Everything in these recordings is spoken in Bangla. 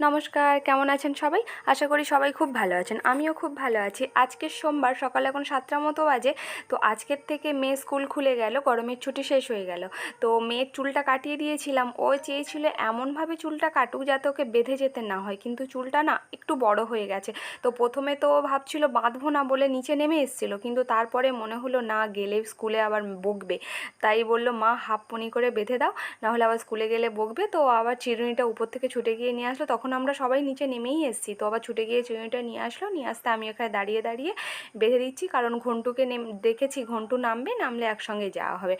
নমস্কার, কেমন আছেন সবাই? আশা করি সবাই খুব ভালো আছেন। আমিও খুব ভালো আছি। আজকের সোমবার, সকাল এখন সাতটা মতো বাজে। তো আজকের থেকে মেয়ে স্কুল খুলে গেল, গরমের ছুটি শেষ হয়ে গেল। তো মেয়ের চুলটা কাটিয়ে দিয়েছিলাম। ও চেয়েছিল এমনভাবে চুলটা কাটুক যাতে ওকে বেঁধে যেতে না হয়। কিন্তু চুলটা না একটু বড় হয়ে গেছে। তো প্রথমে তো ভাবছিল, বাঁধবো না বলে নিচে নেমে এসেছিল। কিন্তু তারপরে মনে হলো, না, গেলে স্কুলে আবার বকবে। তাই বলল, মা, হাফ পনি করে বেঁধে দাও। নাহলে আবার স্কুলে গেলে বকবে। তো আবার চিরুনিটা উপর থেকে ছুটে গিয়ে নিয়ে আসলো। তখন আমরা সবাই নিচে নেমেই এসেছি। তো আবার ছুটে গিয়ে চিরুনিটা নিয়ে আসলো। নিয়ে আসতে আমি ওখানে দাঁড়িয়ে দাঁড়িয়ে বেঁধে দিচ্ছি। কারণ ঘন্টুকে নেম, দেখেছি ঘন্টু নামবে, নামলে একসঙ্গে যাওয়া হবে।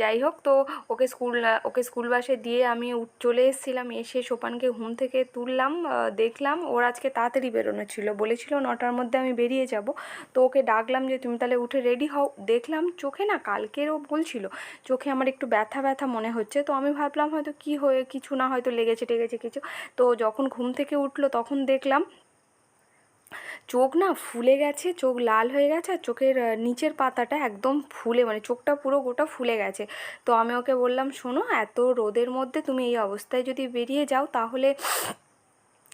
যাই হোক, তো ওকে স্কুল ওকে স্কুল বাসে দিয়ে আমি চলে এসেছিলাম। এসে সোপানকে ঘুম থেকে তুললাম দেখলাম ওর আজকে তাড়াতাড়ি বেরোনো ছিল। বলেছিল নটার মধ্যে আমি বেরিয়ে যাব। তো ওকে ডাকলাম যে, তুমি তাহলে উঠে রেডি হও। দেখলাম চোখে না কালকেরও বলছিল, চোখে আমার একটু ব্যথা ব্যথা মনে হচ্ছে। তো আমি ভাবলাম হয়তো কি হয়ে, কিছু না হয়তো লেগেছে, টেগেছে, কিছু। তো যখন ঘুম থেকে উঠল তখন দেখলাম চোখ না ফুলে গেছে, চোখ লাল হয়ে গেছে আর চোখের নিচের পাতাটা একদম ফুলে মানে চোখটা পুরো গোটা ফুলে গেছে। তো আমি ওকে বললাম, শোনো, এত রোদের মধ্যে তুমি এই অবস্থায় যদি বেরিয়ে যাও তাহলে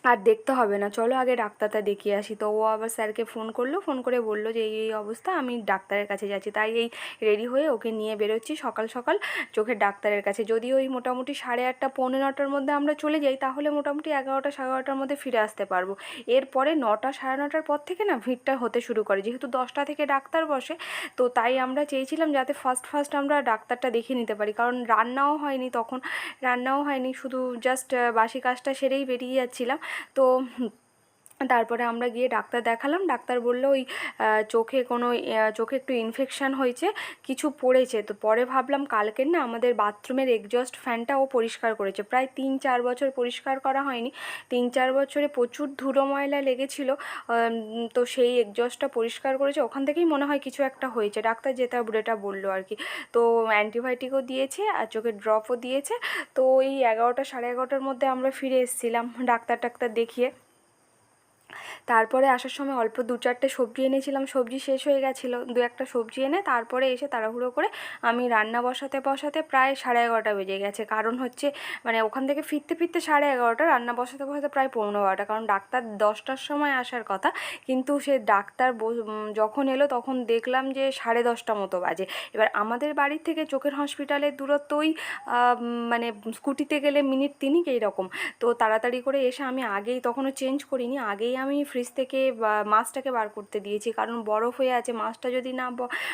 আর দেখতে হবে না। চলো আগে ডাক্তারটা দেখিয়ে আসি। তো ও আবার স্যারকে ফোন করল, ফোন করে বলল যে, এই অবস্থা, আমি ডাক্তারের কাছে যাচ্ছি। তাই এই রেডি হয়ে ওকে নিয়ে বেরোচ্ছি সকাল সকাল চোখের ডাক্তারের কাছে। যদি ওই মোটামুটি সাড়ে আটটা, পৌনে নটার মধ্যে আমরা চলে যাই, তাহলে মোটামুটি এগারোটা, সাড়ে এগারোটার মধ্যে ফিরে আসতে পারব। এরপরে নটা, সাড়ে নটার পর থেকে না ভিড়টা হতে শুরু করে। যেহেতু দশটা থেকে ডাক্তার বসে, তো তাই আমরা চেয়েছিলাম যাতে ফার্স্ট ফার্স্ট আমরা ডাক্তারটা দেখে নিতে পারি। কারণ রান্নাও হয়নি তখন, রান্নাও হয়নি। শুধু জাস্ট বাসি কাজটা সেরেই বেরিয়ে যাচ্ছিলাম। তো তারপরে আমরা গিয়ে ডাক্তার দেখালাম। ডাক্তার বলল, ওই চোখে কোনো চোখে একটু ইনফেকশান হয়েছে, কিছু পড়েছে। তো পরে ভাবলাম, কালকের না আমাদের বাথরুমের এগজস্ট ফ্যানটা ও পরিষ্কার করেছে। প্রায় তিন চার বছর পরিষ্কার করা হয়নি। তিন চার বছরে প্রচুর ধুলো ময়লা লেগেছিলো তো সেই এগজস্টটা পরিষ্কার করেছে। ওখান থেকেই মনে হয় কিছু একটা হয়েছে। ডাক্তার যেটা যেটা বলল আর কি। তো অ্যান্টিবায়োটিকও দিয়েছে আর চোখের ড্রপও দিয়েছে। তো ওই এগারোটা, সাড়ে এগারোটার মধ্যে আমরা ফিরে এসেছিলাম ডাক্তার টাক্তার দেখিয়ে। তারপরে আসার সময় অল্প দু চারটে সবজি এনেছিলাম, সবজি শেষ হয়ে গেছিল, দু একটা সবজি এনে তারপরে এসে তাড়াহুড়ো করে আমি রান্না বসাতে বসাতে প্রায় সাড়ে এগারোটা বেজে গেছে। কারণ হচ্ছে মানে ওখান থেকে ফিরতে ফিরতে সাড়ে এগারোটা, রান্না বসাতে বসাতে প্রায় পৌনে বারোটা। কারণ ডাক্তার দশটার সময় আসার কথা, কিন্তু সে ডাক্তার যখন এলো তখন দেখলাম যে সাড়ে দশটা মতো বাজে। এবার আমাদের বাড়ির থেকে চোখের হসপিটালের দূরত্ব ওই মানে স্কুটিতে গেলে মিনিট তিনিক এইরকম। তো তাড়াতাড়ি করে এসে আমি আগেই তখনও চেঞ্জ করিনি, আগেই আমি ফ্রিজ থেকে মাছটাকে বার করতে দিয়েছি। কারণ বরফ হয়ে আছে, মাছটা যদি না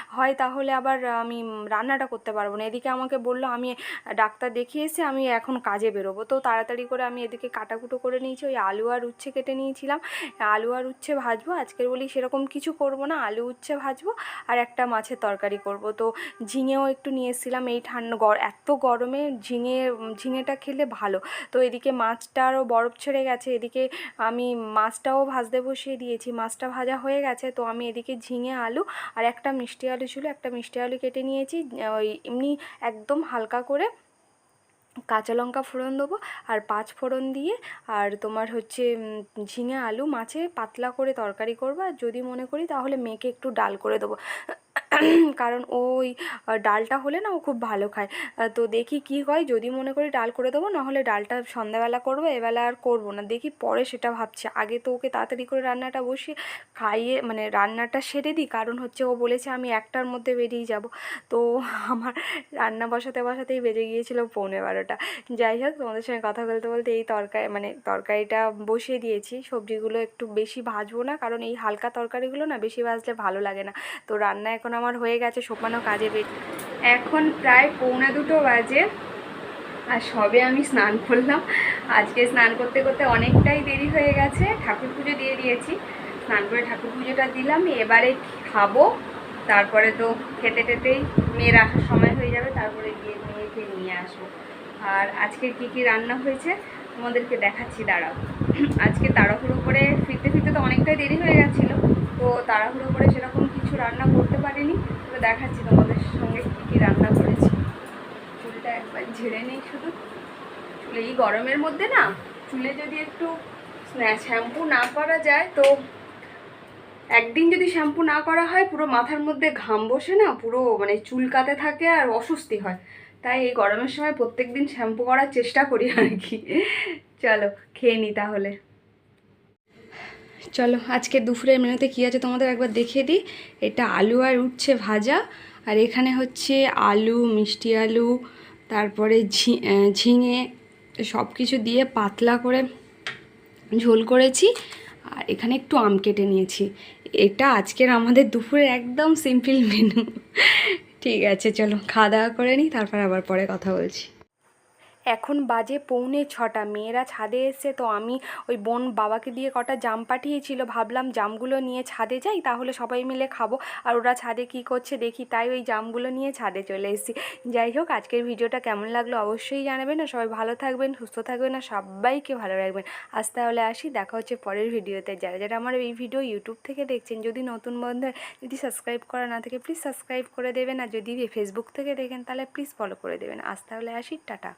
হয় তাহলে আবার আমি রান্নাটা করতে পারব না। এদিকে আমাকে বলল, আমি ডাক্তার দেখিয়ে এসে আমি এখন কাজে বেরোবো। তো তাড়াতাড়ি করে আমি এদিকে কাটাকুটো করে নিয়েছি, ওই আলু আর উচ্ছে কেটে নিয়েছিলাম। আলু আর উচ্ছে ভাজবো, আজকের বলি সেরকম কিছু করব না, আলু উচ্ছে ভাজবো আর একটা মাছের তরকারি করব। তো ঝিঙেও একটু নিয়ে এসেছিলাম, এই ঠান্ডা গ- এত গরমে ঝিঙে, ঝিঙেটা খেলে ভালো। তো এদিকে মাছটারও বরফ ছেড়ে গেছে, এদিকে আমি মাছটাও ভাজতে বসিয়ে দিয়েছি। মাছটা ভাজা হয়ে গেছে, তো আমি এদিকে ঝিঙে, আলু আর একটা মিষ্টি আলু ছিল, একটা মিষ্টি আলু কেটে নিয়েছি। ওই এমনি একদম হালকা করে কাঁচা লঙ্কা ফোড়ন দেবো আর পাঁচ ফোড়ন দিয়ে আর তোমার হচ্ছে ঝিঙে, আলু মাছে পাতলা করে তরকারি করব। আর যদি মনে করি তাহলে মেখে একটু ডাল করে দেবো। কারণ ওই ডালটা হলে না ও খুব ভালো খায়। তো দেখি কি হয়, যদি মনে করি ডাল করে দেবো, নাহলে ডালটা সন্ধ্যাবেলা করব, এবেলা আর করব না। দেখি পরে সেটা ভাবছি। আগে তো ওকে তাড়াতাড়ি করে রান্নাটা বসিয়ে খাইয়ে মানে রান্নাটা সেরে দিই। কারণ হচ্ছে ও বলেছে আমি একটার মধ্যে বেরিয়ে যাব। তো আমার রান্না বসাতে বসাতেই বেজে গিয়েছিল পৌনে বারোটা। যাই হোক, তোমাদের সঙ্গে কথা বলতে বলতে এই তরকারি মানে তরকারিটা বসিয়ে দিয়েছি। সবজিগুলো একটু বেশি ভাজবো না, কারণ এই হালকা তরকারিগুলো না বেশি ভাজলে ভালো লাগে না। তো রান্না এখন আমার হয়ে গেছে সোপানো কাজে বের। এখন প্রায় পৌনে দুটো বাজে, আর সবে আমি স্নান করলাম। আজকে স্নান করতে করতে অনেকটাই দেরি হয়ে গেছে, ঠাকুর পুজো দিয়ে দিয়েছি। স্নান করে ঠাকুর পুজোটা দিলাম, এবারে খাব। তারপরে তো খেতে টেতেই মেয়ের আসার সময় হয়ে যাবে, তারপরে গিয়ে মেয়েকে নিয়ে আসব। আর আজকে কি কি রান্না হয়েছে, তোমাদেরকে দেখাচ্ছি, দাঁড়াও। আজকে তাড়াহুড়ো করে ফিরতে ফিরতে তো অনেকটাই দেরি হয়ে গেছিল, তো তাড়াহুড়ো করে সেরকম কিছু রান্না করতে পারিনি তবে দেখাচ্ছি তোমাদের সঙ্গে কী কী রান্না করেছি। চুলটা একবার ঝেড়ে নেই শুধু। চুলে এই গরমের মধ্যে না, চুলে যদি একটু শ্যাম্পু না করা যায় তো একদিন যদি শ্যাম্পু না করা হয়, পুরো মাথার মধ্যে ঘাম বসে না, পুরো মানে চুলকাতে থাকে আর অস্বস্তি হয়। তাই এই গরমের সময় প্রত্যেক দিন শ্যাম্পু করার চেষ্টা করি আর কি। চলো, খেয়ে নিই তাহলে। চলো, আজকে দুপুরের মেনুতে কী আছে তোমাদের একবার দেখিয়ে দিই। এটা আলু আর উঠছে ভাজা, আর এখানে হচ্ছে আলু, মিষ্টি আলু, তারপরে ঝিঙে সব কিছু দিয়ে পাতলা করে ঝোল করেছি, আর এখানে একটু আম কেটে নিয়েছি। এটা আজকের আমাদের দুপুরের একদম সিম্পল মেনু। ঠিক আছে, চলো, খাওয়া দাওয়া করে নিই, তারপর আবার পরে কথা বলছি। এখন বাজে পৌনে ছটা, মেয়েরা ছাদে এসছে তো আমি ওই বোন বাবাকে দিয়ে কটা জাম পাঠিয়েছিল, ভাবলাম জামগুলো নিয়ে ছাদে যাই, তাহলে সবাই মিলে খাব। আর ওরা ছাদে কি করছে দেখি, তাই ওই জামগুলো নিয়ে ছাদে চলে এসেছি। যাই হোক, আজকের ভিডিওটা কেমন লাগল অবশ্যই জানাবেন। আর সবাই ভালো থাকবেন, সুস্থ থাকবেন, আর সবাইকে ভালো রাখবেন। আজ তাহলে আসি, দেখা হচ্ছে পরের ভিডিওতে। যারা যারা আমার এই ভিডিও ইউটিউব থেকে দেখছেন, যদি নতুন বন্ধু যদি সাবস্ক্রাইব করা না থাকে প্লিজ সাবস্ক্রাইব করে দেবেন। আর যদি ফেসবুক থেকে দেখেন, তাহলে প্লিজ ফলো করে দেবেন। আজ তাহলে আসি, টাটা।